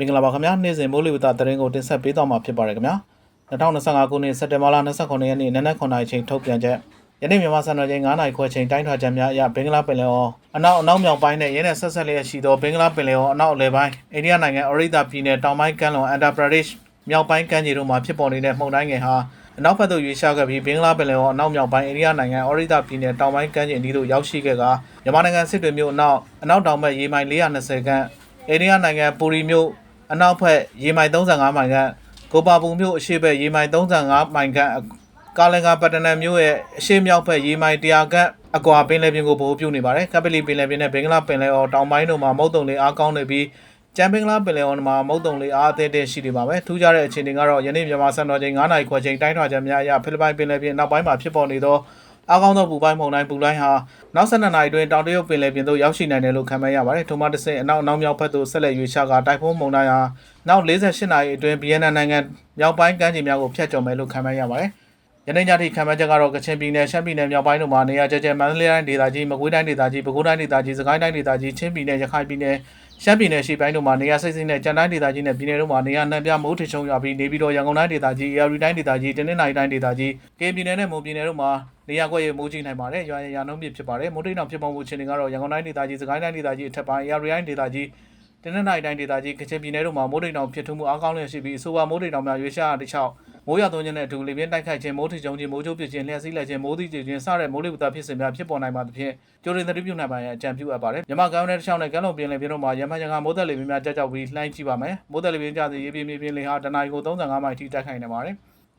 မင်္ဂလာပါခင်ဗျာနေ့စဉ်မိုးလေဝသသတင်းကိုတင်ဆက်ပေးသွားမှာဖြစ်ပါတယ်ခင်ဗျာ2025ခုနှစ်စက်တင်ဘာလ29ရက်နေ့နနက်9:00နာရီချိန်ထုတ်ပြန်ချက်ယနေ့မြန်မာစံတော်ချိန်9:00နာရီခွဲချိန်တိုင်းထွာချက်များအရဘင်္ဂလားပင်လယ်အော်အနောက်အနောက်မြောက်ပိုင်းနဲ့ရင်းနဲ့ဆက်ဆက်လျက်ရှိသောဘင်္ဂလားပင်လယ်အော်အနောက်အလယ်ပိုင်းအိန္ဒိယနိုင်ငံအော်ရိတာပြည်နယ်တောင်ပိုင်းကမ်းလွန်အန်ဒါပရာဒိရှ်မြောက်ပိုင်းကမ်းခြေတို့မှာဖြစ်ပေါ်နေတဲ့မှုန်တိုင်းငယ်ဟာအနောက်ဘက်သို့ရွေ့လျားခဲ့ပြီးဘင်္ဂလားပင်လယ်အော်အနောက်မြောက်ပိုင်းအိန္ဒိယနိုင်ငံအော်ရိတာပြည်နယ်တောင်ပိုင်းကမ်းခြေအနီးသို့ရောက်ရှိခဲ့ကမြန်မာနိုင်ငံစစ်တွေမြို့အနောက်အနောက်တောင်ဘက်ရေမိုင်420ခန့်အိန္ဒိယနိုင်ငံပူရီမြို့ အနောက်ဘက်ရေမိုင်35မိုင်ခန့်ကိုပါပူမြို့အရှေ့ဘက်ရေမိုင်35မိုင်ခန့်ကာလင်္ကာပတ္တနမ်မြို့ရဲ့အရှေ့မြောက်ဘက်ရေမိုင်100ခန့်အကွာပင်လယ်ပြင်ကိုဗဟိုပြုနေပါတယ်ကပလီပင်လယ်ပြင်နဲ့ဘင်္ဂလားပင်လယ်အော်တောင်ပိုင်းတို့မှာမုတ်တုံလေးအားကောင်းနေပြီးကျန်ဘင်္ဂလားပင်လယ်အော်မှာမုတ်တုံလေးအားအသင့်တဲ့ရှိနေပါမယ်ထူးခြားတဲ့အခြေအနေကတော့ယနေ့မြန်မာစံတော်ချိန်9:00နာရီခွဲချိန်တိုင်းထွာချက်များအရဖိလစ်ပိုင်ပင်လယ်ပြင်နောက်ပိုင်းမှာဖြစ်ပေါ်နေသော အားကောင်းသောပူပိုင်းမုန်တိုင်းပူလိုင်းဟာနောက်12နာရီအတွင်းတောင်တရုတ်ပင်လယ်ပြင်သို့ရောက်ရှိနိုင်တယ်လို့ခန့်မှန်းရပါတယ်။ထိုမှတစ်ဆင့်အနောက်အနောက်မြောက်ဘက်သို့ဆက်လက်ရွေ့လျားကာတိုင်ဖွန်းမုန်တိုင်းဟာနောက်48နာရီအတွင်းဗီယက်နမ်နိုင်ငံမြောက်ပိုင်းကမ်းခြေများကိုဖျက်ကျော်မယ်လို့ခန့်မှန်းရပါတယ်။ယနေ့ညထိခန့်မှန်းချက်ကတော့ကချင်ပြည်နယ်ရှမ်းပြည်နယ်မြောက်ပိုင်းတို့မှာနေရာကျကျမန္တလေးတိုင်းဒေသကြီးမကွေးတိုင်းဒေသကြီးပဲခူးတိုင်းဒေသကြီးစကိုင်းတိုင်းဒေသကြီးချင်းပြည်နယ်ရခိုင်ပြည်နယ် ရှမ်းပြည်နယ်ရှေ့ပိုင်းတို့မှာနေရာစိတ်စိတ်နဲ့ကြံတိုင်းဒေသကြီးနဲ့ပြည်နယ်တို့မှာနေရာနှံပြမိုးထချုံရွာပြီးနေပြီးတော့ရန်ကုန်တိုင်းဒေသကြီးအေရီတိုင်းဒေသကြီးတင်းနှင်းနိုင်တိုင်းဒေသကြီးကရင်ပြည်နယ်နဲ့မွန်ပြည်နယ်တို့မှာနေရာကွက်ရမိုးကြီးနိုင်ပါတယ်ရွာရရာနှုန်းပြဖြစ်ပါတယ်မိုးတိတ်တောင်ဖြစ်ပေါ်မှုအခြေအနေကတော့ရန်ကုန်တိုင်းဒေသကြီးစကိုင်းတိုင်းဒေသကြီးအထက်ပိုင်းအေရီတိုင်းဒေသကြီးတင်းနှင်းနိုင်တိုင်းဒေသကြီးကချင်ပြည်နယ်တို့မှာမိုးတိတ်တောင်ဖြစ်ထွန်းမှုအားကောင်းလျက်ရှိပြီးအဆိုပါမိုးတိတ်တောင်များရွေးရှားတစ်ချောင်း မိုးရွာသွန်းခြင်းနဲ့အတူလေပြင်းတိုက်ခိုက်ခြင်းမိုးထချုံခြင်းမိုးချိုးပစ်ခြင်းလျှက်စီးလက်ခြင်းမိုးသီးကျခြင်းစတဲ့မိုးလေဝသဖြစ်စဉ်များဖြစ်ပေါ်နိုင်ပါသဖြင့်ကြိုတင်သတိပြုနိုင်ပါရန်အကြံပြုအပ်ပါတယ်မြမကောင်းတဲ့တစ်ချောင်းနဲ့ကမ်းလွန်ပင်လယ်ပြင်တို့မှာရမန်ရံကမိုးသက်လေပြင်းများကြောက်ကြောက်ပြီးလှိုင်းကြည့်ပါမယ်မိုးသက်လေပြင်းကြသည်ရေပြင်းပြင်းပြင်းလေဟာတနအီကို35မိုင်ထိတိုက်ခိုက်နေပါတယ်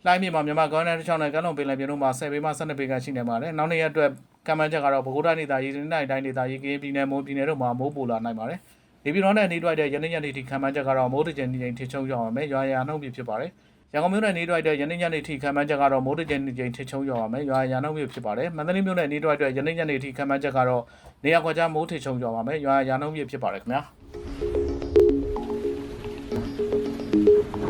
လှိုင်းမြေမှာမြမကောင်းတဲ့တစ်ချောင်းနဲ့ကမ်းလွန်ပင်လယ်ပြင်တို့မှာ10ပေမှ12ပေခန့်ရှိနေပါတယ်နောက်နေ့ရက်အတွက်ကမ်းမန်းချက်ကတော့ပဲခူးတိုင်းဒေသကြီးတိုင်းတိုင်းဒေသကြီးကရင်ပြည်နယ်မွန်ပြည်နယ်တို့မှာမိုးပူလာနိုင်ပါတယ်ဒီပြည်တော်နဲ့နေတွေ့တဲ့ရင်းနှီးညနေထိခံမှန်းချက်ကတော့မိုးတကြိမ်ကြိမ်ထိချုံရောက်အောင်မယ်ရွာရနှုံးပြဖြစ်ပါတယ် ရန်ကုန်မြို့နယ်နေတွေ့တဲ့ရင်းနှီးညနေထိခံမှန်းချက်ကတော့မိုးတကြိမ်ကြိမ်ထိချုံရောက်အောင်မယ်ရွာရနှုံးပြဖြစ်ပါတယ်မန္တလေးမြို့နယ်နေတွေ့တဲ့ရင်းနှီးညနေထိခံမှန်းချက်ကတော့နေရာကွက်ကြားမိုးထိချုံရောက်အောင်မယ်ရွာရနှုံးပြဖြစ်ပါတယ်ခင်ဗျာ